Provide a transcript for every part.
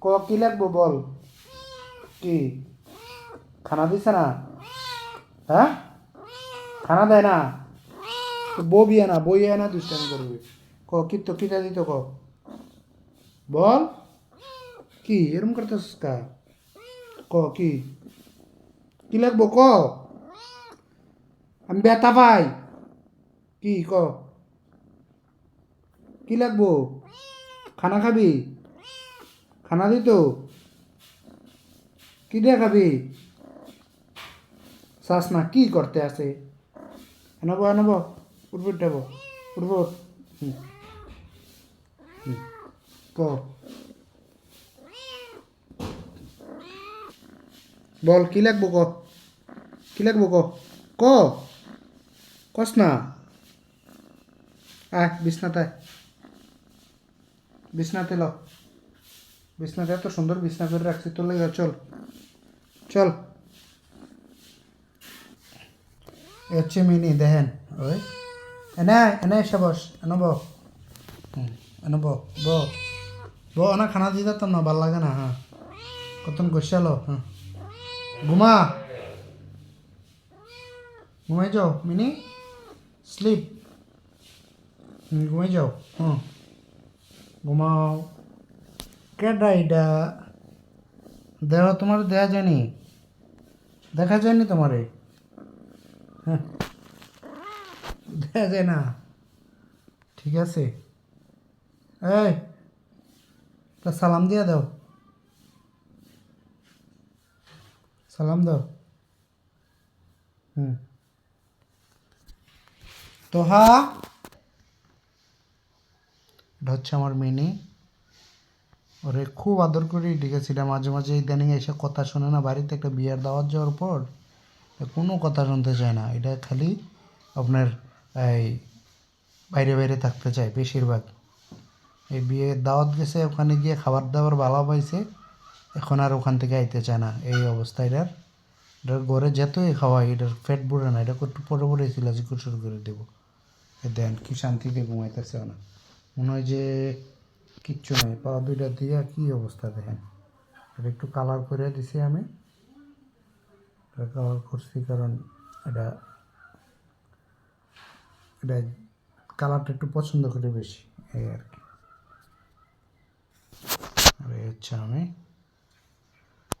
ক, কি লাগবো বল? কি? খানা দিছে না? হ্যাঁ? খানা দেয় না? বিয়ে না বই না, দুষ্টামি করবি। ক, কি তো কিটা দিত ক? বল। কি, এরম করতেছিস কা? ক, কি? কি লাগবো ক? আমি বেতা পাই। কি, ক? কি লাগবো? খানা খাবি? খানা দিত কি দিয়ে খাবি? শ্বাস না, কি করতে আসে এনব এনব উঠব উঠব উঠব। ক। বল, কি লাগবো ক? কি লাগবো ক? ক। কস না। আয় বিছনাতে। বিছনাতে ল। বিছনাতে এত সুন্দর বিছনা করে রাখছি, তোর লেগে চল। চল। হচ্ছে মিনি দেখেন, ওই। এনে এনে এসে বস এনে ব। এনে ব ব। ব, না, খানা দিয়ে দিতাম না, ভালো লাগে না হ্যাঁ কতন গোসালো হ্যাঁ ঘুমা। ঘুমাই যাও, মিনি। স্লিপ। ঘুমাই যাও, হুম। ঘুমাও। কেডা এটা দেহ তোমার দেয়া যায়নি। দেখা যায়নি তোমারে? হ্যাঁ। দেখা যায় না। ঠিক আছে। এই, তা সালাম দিয়ে দাও। সালাম দাও। হুম। তো হা হচ্ছে আমার মিনি। ওরে খুব আদর করেই ডেকেছিলাম মাঝে মাঝে ইদানিং এসে কথা শোনে না, বাড়িতে একটা বিয়ের দাওয়াত যাওয়ার পর কোনো কথা শুনতে চায় না। এটা খালি আপনার এই বাইরে বাইরে থাকতে চায় বেশিরভাগ। এই বিয়ের দাওয়াত গেছে, ওখানে গিয়ে খাবার দাবার ভালো পাইছে, এখন আর ওখান থেকে আইতে চায় না। এই অবস্থা, এটার এটার ঘরে যেতই খাওয়াই, এটার ফ্যাট বুড়ে না, এটা একটু পরে পরে সিলাজি শুরু করে দেবো। দেন, কি শান্তিতে ঘুমাইতেছে না মনে হয় যে কিচ্ছু নেই, পা দুইটা দিয়ে কি অবস্থা দেখেন। এটা একটু কালার করে দিছি আমি। এটা কালার করছি কারণ এটা এটা কালারটা একটু পছন্দ করে বেশি, এই আর কি। হচ্ছে আমি,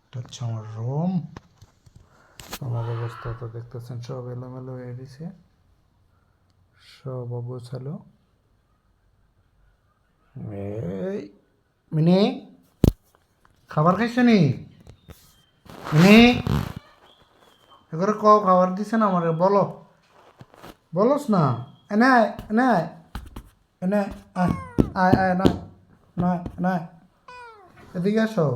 এটা হচ্ছে আমার রুম আমার অবস্থা তো দেখতেছেন, সব এলোমেলো হয়ে গেছে। সব এই মিনি, খাবার খাইছো নি? মিনি এবারে ক খাবার দিছে না আমার? বলো। বলোস না। এনে এনে। এনে আয় আয় আয়, না নয় নয় এদিকে আসো।